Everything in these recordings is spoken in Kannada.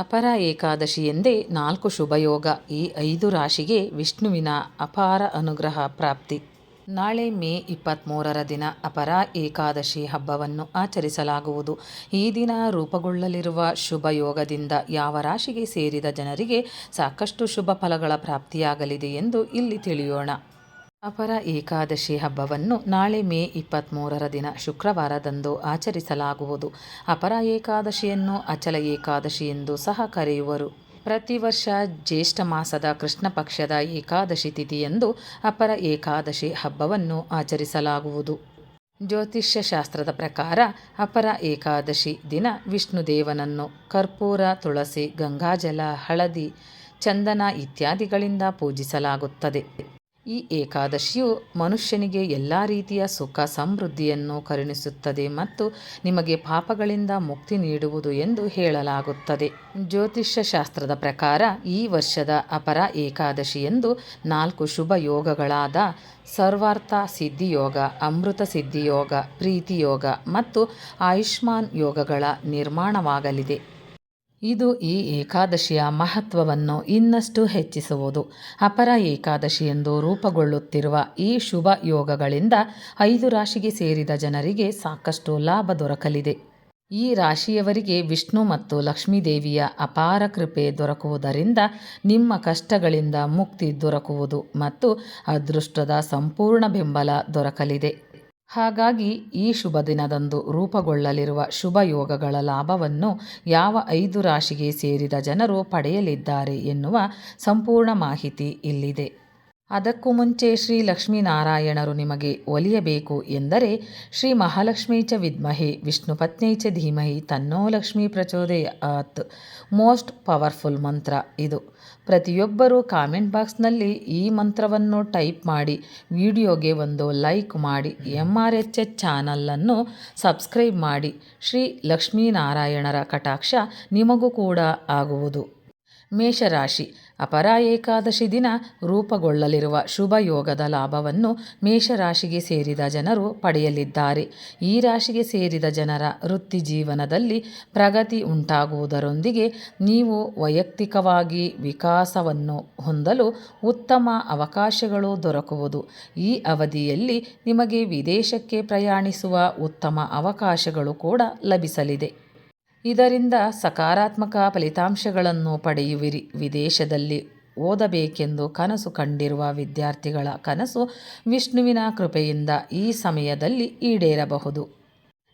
ಅಪರ ಏಕಾದಶಿ ಎಂದೇ ನಾಲ್ಕು ಶುಭಯೋಗ. ಈ ಐದು ರಾಶಿಗೆ ವಿಷ್ಣುವಿನ ಅಪಾರ ಅನುಗ್ರಹ ಪ್ರಾಪ್ತಿ. ನಾಳೆ ಮೇ ಇಪ್ಪತ್ತ್ಮೂರರ ದಿನ ಅಪರ ಏಕಾದಶಿ ಹಬ್ಬವನ್ನು ಆಚರಿಸಲಾಗುವುದು. ಈ ದಿನ ರೂಪುಗೊಳ್ಳಲಿರುವ ಶುಭ ಯೋಗದಿಂದ ಯಾವ ರಾಶಿಗೆ ಸೇರಿದ ಜನರಿಗೆ ಸಾಕಷ್ಟು ಶುಭ ಫಲಗಳ ಪ್ರಾಪ್ತಿಯಾಗಲಿದೆ ಎಂದು ಇಲ್ಲಿ ತಿಳಿಯೋಣ. ಅಪರ ಏಕಾದಶಿ ಹಬ್ಬವನ್ನು ನಾಳೆ ಮೇ ಇಪ್ಪತ್ತ್ಮೂರರ ದಿನ ಶುಕ್ರವಾರದಂದು ಆಚರಿಸಲಾಗುವುದು. ಅಪರ ಏಕಾದಶಿಯನ್ನು ಅಚಲ ಏಕಾದಶಿ ಎಂದು ಸಹ ಕರೆಯುವರು. ಪ್ರತಿ ವರ್ಷ ಜ್ಯೇಷ್ಠ ಮಾಸದ ಕೃಷ್ಣ ಪಕ್ಷದ ಏಕಾದಶಿ ತಿಥಿಯಂದು ಅಪರ ಏಕಾದಶಿ ಹಬ್ಬವನ್ನು ಆಚರಿಸಲಾಗುವುದು. ಜ್ಯೋತಿಷ್ಯ ಶಾಸ್ತ್ರದ ಪ್ರಕಾರ ಅಪರ ಏಕಾದಶಿ ದಿನ ವಿಷ್ಣುದೇವನನ್ನು ಕರ್ಪೂರ, ತುಳಸಿ, ಗಂಗಾಜಲ, ಹಳದಿ, ಚಂದನ ಇತ್ಯಾದಿಗಳಿಂದ ಪೂಜಿಸಲಾಗುತ್ತದೆ. ಈ ಏಕಾದಶಿಯು ಮನುಷ್ಯನಿಗೆ ಎಲ್ಲ ರೀತಿಯ ಸುಖ ಸಮೃದ್ಧಿಯನ್ನು ಕರುಣಿಸುತ್ತದೆ ಮತ್ತು ನಿಮಗೆ ಪಾಪಗಳಿಂದ ಮುಕ್ತಿ ನೀಡುವುದು ಎಂದು ಹೇಳಲಾಗುತ್ತದೆ. ಜ್ಯೋತಿಷ್ಯ ಶಾಸ್ತ್ರದ ಪ್ರಕಾರ ಈ ವರ್ಷದ ಅಪರ ಏಕಾದಶಿಯೆಂದು ನಾಲ್ಕು ಶುಭ ಯೋಗಗಳಾದ ಸರ್ವಾರ್ಥ ಸಿದ್ಧಿಯೋಗ ಅಮೃತ ಸಿದ್ಧಿಯೋಗ ಪ್ರೀತಿಯೋಗ ಮತ್ತು ಆಯುಷ್ಮಾನ್ ಯೋಗಗಳ ನಿರ್ಮಾಣವಾಗಲಿದೆ. ಇದು ಈ ಏಕಾದಶಿಯ ಮಹತ್ವವನ್ನು ಇನ್ನಷ್ಟು ಹೆಚ್ಚಿಸುವುದು. ಅಪರ ಏಕಾದಶಿ ಎಂದು ರೂಪುಗೊಳ್ಳುತ್ತಿರುವ ಈ ಶುಭ ಯೋಗಗಳಿಂದ ಐದು ರಾಶಿಗೆ ಸೇರಿದ ಜನರಿಗೆ ಸಾಕಷ್ಟು ಲಾಭ ದೊರಕಲಿದೆ. ಈ ರಾಶಿಯವರಿಗೆ ವಿಷ್ಣು ಮತ್ತು ಲಕ್ಷ್ಮೀದೇವಿಯ ಅಪಾರ ಕೃಪೆ ದೊರಕುವುದರಿಂದ ನಿಮ್ಮ ಕಷ್ಟಗಳಿಂದ ಮುಕ್ತಿ ದೊರಕುವುದು ಮತ್ತು ಅದೃಷ್ಟದ ಸಂಪೂರ್ಣ ಬೆಂಬಲ ದೊರಕಲಿದೆ. ಹಾಗಾಗಿ ಈ ಶುಭ ದಿನದಂದು ರೂಪುಗೊಳ್ಳಲಿರುವ ಶುಭ ಯೋಗಗಳ ಲಾಭವನ್ನು ಯಾವ ಐದು ರಾಶಿಗೆ ಸೇರಿದ ಜನರು ಪಡೆಯಲಿದ್ದಾರೆ ಎನ್ನುವ ಸಂಪೂರ್ಣ ಮಾಹಿತಿ ಇಲ್ಲಿದೆ. ಅದಕ್ಕೂ ಮುಂಚೆ ಶ್ರೀ ಲಕ್ಷ್ಮೀನಾರಾಯಣರು ನಿಮಗೆ ಒಲಿಯಬೇಕು ಎಂದರೆ ಶ್ರೀ ಮಹಾಲಕ್ಷ್ಮೀ ಚ ವಿದ್ಮಹೆ, ವಿಷ್ಣು ಪತ್ನಿ ಚ ಧೀಮಹಿ, ತನ್ನೋ ಲಕ್ಷ್ಮೀ ಪ್ರಚೋದಯಾತ್ ಮೋಸ್ಟ್ ಪವರ್ಫುಲ್ ಮಂತ್ರ ಇದು. ಪ್ರತಿಯೊಬ್ಬರೂ ಕಾಮೆಂಟ್ ಬಾಕ್ಸ್ನಲ್ಲಿ ಈ ಮಂತ್ರವನ್ನು ಟೈಪ್ ಮಾಡಿ, ವಿಡಿಯೋಗೆ ಒಂದು ಲೈಕ್ ಮಾಡಿ ಎಂ ಆರ್ ಎಚ್ ಎಚ್ ಚಾನಲನ್ನು ಸಬ್ಸ್ಕ್ರೈಬ್ ಮಾಡಿ. ಶ್ರೀ ಲಕ್ಷ್ಮೀನಾರಾಯಣರ ಕಟಾಕ್ಷ ನಿಮಗೂ ಕೂಡ ಆಗುವುದು. ಮೇಷರಾಶಿ. ಅಪರ ಏಕಾದಶಿ ದಿನ ರೂಪುಗೊಳ್ಳಲಿರುವ ಶುಭ ಯೋಗದ ಲಾಭವನ್ನು ಮೇಷರಾಶಿಗೆ ಸೇರಿದ ಜನರು ಪಡೆಯಲಿದ್ದಾರೆ. ಈ ರಾಶಿಗೆ ಸೇರಿದ ಜನರ ವೃತ್ತಿ ಜೀವನದಲ್ಲಿ ಪ್ರಗತಿ ಉಂಟಾಗುವುದರೊಂದಿಗೆ ನೀವು ವೈಯಕ್ತಿಕವಾಗಿ ವಿಕಾಸವನ್ನು ಹೊಂದಲು ಉತ್ತಮ ಅವಕಾಶಗಳು ದೊರಕುವುದು. ಈ ಅವಧಿಯಲ್ಲಿ ನಿಮಗೆ ವಿದೇಶಕ್ಕೆ ಪ್ರಯಾಣಿಸುವ ಉತ್ತಮ ಅವಕಾಶಗಳು ಕೂಡ ಲಭಿಸಲಿದೆ. ಇದರಿಂದ ಸಕಾರಾತ್ಮಕ ಫಲಿತಾಂಶಗಳನ್ನು ಪಡೆಯುವಿರಿ. ವಿದೇಶದಲ್ಲಿ ಓದಬೇಕೆಂದು ಕನಸು ಕಂಡಿರುವ ವಿದ್ಯಾರ್ಥಿಗಳ ಕನಸು ವಿಷ್ಣುವಿನ ಕೃಪೆಯಿಂದ ಈ ಸಮಯದಲ್ಲಿ ಈಡೇರಬಹುದು.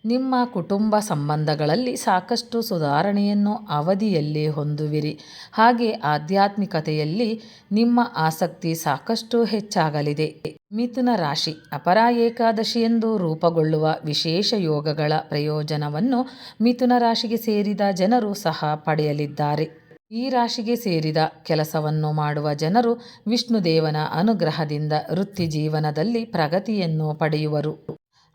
ನಿಮ್ಮ ಕುಟುಂಬ ಸಂಬಂಧಗಳಲ್ಲಿ ಸಾಕಷ್ಟು ಸುಧಾರಣೆಯನ್ನು ಅವಧಿಯಲ್ಲಿ ಹೊಂದುವಿರಿ. ಹಾಗೆ ಆಧ್ಯಾತ್ಮಿಕತೆಯಲ್ಲಿ ನಿಮ್ಮ ಆಸಕ್ತಿ ಸಾಕಷ್ಟು ಹೆಚ್ಚಾಗಲಿದೆ. ಮಿಥುನ ರಾಶಿ ಅಪರ ಏಕಾದಶಿಯೆಂದು ರೂಪುಗೊಳ್ಳುವ ವಿಶೇಷ ಯೋಗಗಳ ಪ್ರಯೋಜನವನ್ನು ಮಿಥುನ ರಾಶಿಗೆ ಸೇರಿದ ಜನರು ಸಹ ಪಡೆಯಲಿದ್ದಾರೆ. ಈ ರಾಶಿಗೆ ಸೇರಿದ ಕೆಲಸವನ್ನು ಮಾಡುವ ಜನರು ವಿಷ್ಣುದೇವನ ಅನುಗ್ರಹದಿಂದ ವೃತ್ತಿ ಜೀವನದಲ್ಲಿ ಪ್ರಗತಿಯನ್ನು ಪಡೆಯುವರು.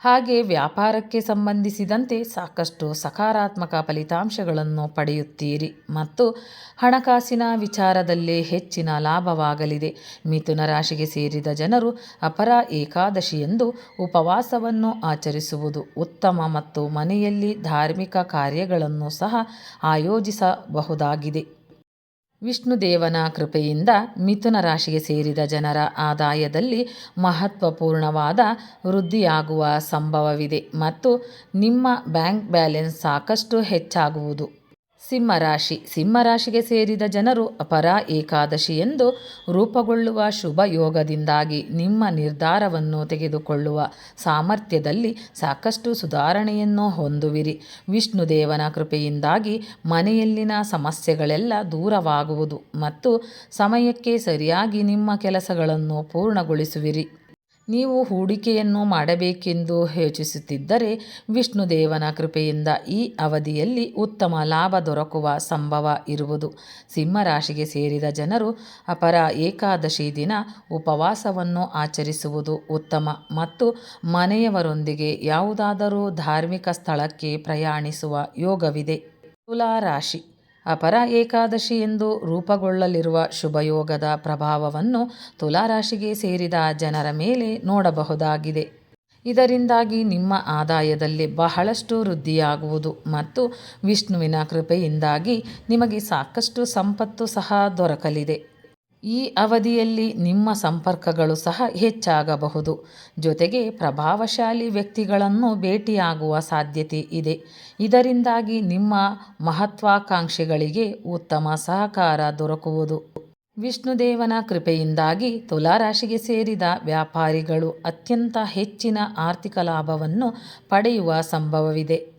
ಹಾಗೆ ವ್ಯಾಪಾರಕ್ಕೆ ಸಂಬಂಧಿಸಿದಂತೆ ಸಾಕಷ್ಟು ಸಕಾರಾತ್ಮಕ ಫಲಿತಾಂಶಗಳನ್ನು ಪಡೆಯುತ್ತೀರಿ ಮತ್ತು ಹಣಕಾಸಿನ ವಿಚಾರದಲ್ಲಿ ಹೆಚ್ಚಿನ ಲಾಭವಾಗಲಿದೆ. ಮಿಥುನ ರಾಶಿಗೆ ಸೇರಿದ ಜನರು ಅಪರ ಏಕಾದಶಿಯೆಂದು ಉಪವಾಸವನ್ನು ಆಚರಿಸುವುದು ಉತ್ತಮ ಮತ್ತು ಮನೆಯಲ್ಲಿ ಧಾರ್ಮಿಕ ಕಾರ್ಯಗಳನ್ನು ಸಹ ಆಯೋಜಿಸಬಹುದಾಗಿದೆ. ವಿಷ್ಣುದೇವನ ಕೃಪೆಯಿಂದ ಮಿಥುನ ರಾಶಿಗೆ ಸೇರಿದ ಜನರ ಆದಾಯದಲ್ಲಿ ಮಹತ್ವಪೂರ್ಣವಾದ ವೃದ್ಧಿಯಾಗುವ ಸಂಭವವಿದೆ ಮತ್ತು ನಿಮ್ಮ ಬ್ಯಾಂಕ್ ಬ್ಯಾಲೆನ್ಸ್ ಸಾಕಷ್ಟು ಹೆಚ್ಚಾಗುವುದು. ಸಿಂಹರಾಶಿ. ಸಿಂಹರಾಶಿಗೆ ಸೇರಿದ ಜನರು ಅಪರ ಏಕಾದಶಿ ಎಂದು ರೂಪುಗೊಳ್ಳುವ ಶುಭ ಯೋಗದಿಂದಾಗಿ ನಿಮ್ಮ ನಿರ್ಧಾರವನ್ನು ತೆಗೆದುಕೊಳ್ಳುವ ಸಾಮರ್ಥ್ಯದಲ್ಲಿ ಸಾಕಷ್ಟು ಸುಧಾರಣೆಯನ್ನು ಹೊಂದುವಿರಿ. ವಿಷ್ಣುದೇವನ ಕೃಪೆಯಿಂದಾಗಿ ಮನೆಯಲ್ಲಿನ ಸಮಸ್ಯೆಗಳೆಲ್ಲ ದೂರವಾಗುವುದು ಮತ್ತು ಸಮಯಕ್ಕೆ ಸರಿಯಾಗಿ ನಿಮ್ಮ ಕೆಲಸಗಳನ್ನು ಪೂರ್ಣಗೊಳಿಸುವಿರಿ. ನೀವು ಹೂಡಿಕೆಯನ್ನು ಮಾಡಬೇಕೆಂದು ಯೋಚಿಸುತ್ತಿದ್ದರೆ ವಿಷ್ಣುದೇವನ ಕೃಪೆಯಿಂದ ಈ ಅವಧಿಯಲ್ಲಿ ಉತ್ತಮ ಲಾಭ ದೊರಕುವ ಸಂಭವ ಇರುವುದು. ಸಿಂಹರಾಶಿಗೆ ಸೇರಿದ ಜನರು ಅಪರ ಏಕಾದಶಿ ದಿನ ಉಪವಾಸವನ್ನು ಆಚರಿಸುವುದು ಉತ್ತಮ ಮತ್ತು ಮನೆಯವರೊಂದಿಗೆ ಯಾವುದಾದರೂ ಧಾರ್ಮಿಕ ಸ್ಥಳಕ್ಕೆ ಪ್ರಯಾಣಿಸುವ ಯೋಗವಿದೆ. ತುಲಾ ರಾಶಿ ಅಪರ ಏಕಾದಶಿ ಎಂದು ರೂಪುಗೊಳ್ಳಲಿರುವ ಶುಭಯೋಗದ ಪ್ರಭಾವವನ್ನು ತುಲಾರಾಶಿಗೆ ಸೇರಿದ ಜನರ ಮೇಲೆ ನೋಡಬಹುದಾಗಿದೆ. ಇದರಿಂದಾಗಿ ನಿಮ್ಮ ಆದಾಯದಲ್ಲಿ ಬಹಳಷ್ಟು ವೃದ್ಧಿಯಾಗುವುದು ಮತ್ತು ವಿಷ್ಣುವಿನ ಕೃಪೆಯಿಂದಾಗಿ ನಿಮಗೆ ಸಾಕಷ್ಟು ಸಂಪತ್ತು ಸಹ ದೊರಕಲಿದೆ. ಈ ಅವಧಿಯಲ್ಲಿ ನಿಮ್ಮ ಸಂಪರ್ಕಗಳು ಸಹ ಹೆಚ್ಚಾಗಬಹುದು. ಜೊತೆಗೆ ಪ್ರಭಾವಶಾಲಿ ವ್ಯಕ್ತಿಗಳನ್ನು ಭೇಟಿಯಾಗುವ ಸಾಧ್ಯತೆ ಇದೆ. ಇದರಿಂದಾಗಿ ನಿಮ್ಮ ಮಹತ್ವಾಕಾಂಕ್ಷೆಗಳಿಗೆ ಉತ್ತಮ ಸಹಕಾರ ದೊರಕುವುದು. ವಿಷ್ಣುದೇವನ ಕೃಪೆಯಿಂದಾಗಿ ತುಲಾರಾಶಿಗೆ ಸೇರಿದ ವ್ಯಾಪಾರಿಗಳು ಅತ್ಯಂತ ಹೆಚ್ಚಿನ ಆರ್ಥಿಕ ಲಾಭವನ್ನು ಪಡೆಯುವ ಸಂಭವವಿದೆ.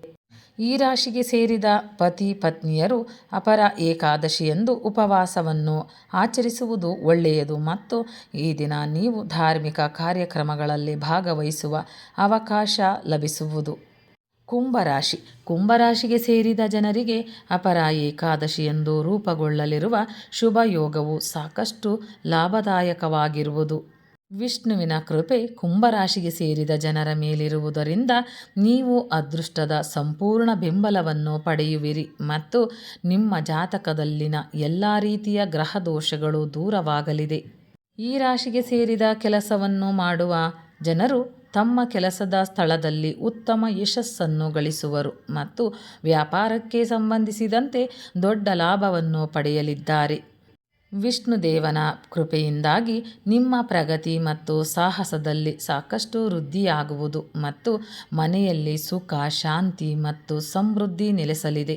ಈ ರಾಶಿಗೆ ಸೇರಿದ ಪತಿ ಪತ್ನಿಯರು ಅಪರ ಏಕಾದಶಿಯಂದು ಉಪವಾಸವನ್ನು ಆಚರಿಸುವುದು ಒಳ್ಳೆಯದು. ಮತ್ತು ಈ ದಿನ ನೀವು ಧಾರ್ಮಿಕ ಕಾರ್ಯಕ್ರಮಗಳಲ್ಲಿ ಭಾಗವಹಿಸುವ ಅವಕಾಶ ಲಭಿಸುವುದು. ಕುಂಭರಾಶಿ. ಕುಂಭರಾಶಿಗೆ ಸೇರಿದ ಜನರಿಗೆ ಅಪರ ಏಕಾದಶಿಯಂದು ರೂಪುಗೊಳ್ಳಲಿರುವ ಶುಭ ಯೋಗವು ಸಾಕಷ್ಟು ಲಾಭದಾಯಕವಾಗಿರುವುದು. ವಿಷ್ಣುವಿನ ಕೃಪೆ ಕುಂಭರಾಶಿಗೆ ಸೇರಿದ ಜನರ ಮೇಲಿರುವುದರಿಂದ ನೀವು ಅದೃಷ್ಟದ ಸಂಪೂರ್ಣ ಬೆಂಬಲವನ್ನು ಪಡೆಯುವಿರಿ ಮತ್ತು ನಿಮ್ಮ ಜಾತಕದಲ್ಲಿನ ಎಲ್ಲ ರೀತಿಯ ಗ್ರಹ ದೋಷಗಳು ದೂರವಾಗಲಿದೆ. ಈ ರಾಶಿಗೆ ಸೇರಿದ ಕೆಲಸವನ್ನು ಮಾಡುವ ಜನರು ತಮ್ಮ ಕೆಲಸದ ಸ್ಥಳದಲ್ಲಿ ಉತ್ತಮ ಯಶಸ್ಸನ್ನು ಗಳಿಸುವರು ಮತ್ತು ವ್ಯಾಪಾರಕ್ಕೆ ಸಂಬಂಧಿಸಿದಂತೆ ದೊಡ್ಡ ಲಾಭವನ್ನು ಪಡೆಯಲಿದ್ದಾರೆ. ವಿಷ್ಣುದೇವನ ಕೃಪೆಯಿಂದಾಗಿ ನಿಮ್ಮ ಪ್ರಗತಿ ಮತ್ತು ಸಾಹಸದಲ್ಲಿ ಸಾಕಷ್ಟು ವೃದ್ಧಿಯಾಗುವುದು ಮತ್ತು ಮನೆಯಲ್ಲಿ ಸುಖ, ಶಾಂತಿ ಮತ್ತು ಸಮೃದ್ಧಿ ನೆಲೆಸಲಿದೆ.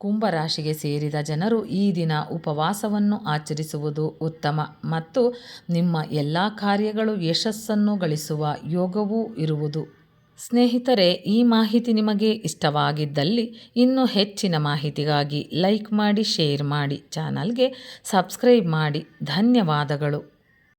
ಕುಂಭರಾಶಿಗೆ ಸೇರಿದ ಜನರು ಈ ದಿನ ಉಪವಾಸವನ್ನು ಆಚರಿಸುವುದು ಉತ್ತಮ ಮತ್ತು ನಿಮ್ಮ ಎಲ್ಲ ಕಾರ್ಯಗಳು ಯಶಸ್ಸನ್ನು ಗಳಿಸುವ ಯೋಗವೂ ಇರುವುದು. ಸ್ನೇಹಿತರೆ, ಈ ಮಾಹಿತಿ ನಿಮಗೆ ಇಷ್ಟವಾಗಿದ್ದಲ್ಲಿ ಇನ್ನೂ ಹೆಚ್ಚಿನ ಮಾಹಿತಿಗಾಗಿ ಲೈಕ್ ಮಾಡಿ, ಶೇರ್ ಮಾಡಿ, ಚಾನಲ್ಗೆ ಸಬ್ಸ್ಕ್ರೈಬ್ ಮಾಡಿ. ಧನ್ಯವಾದಗಳು.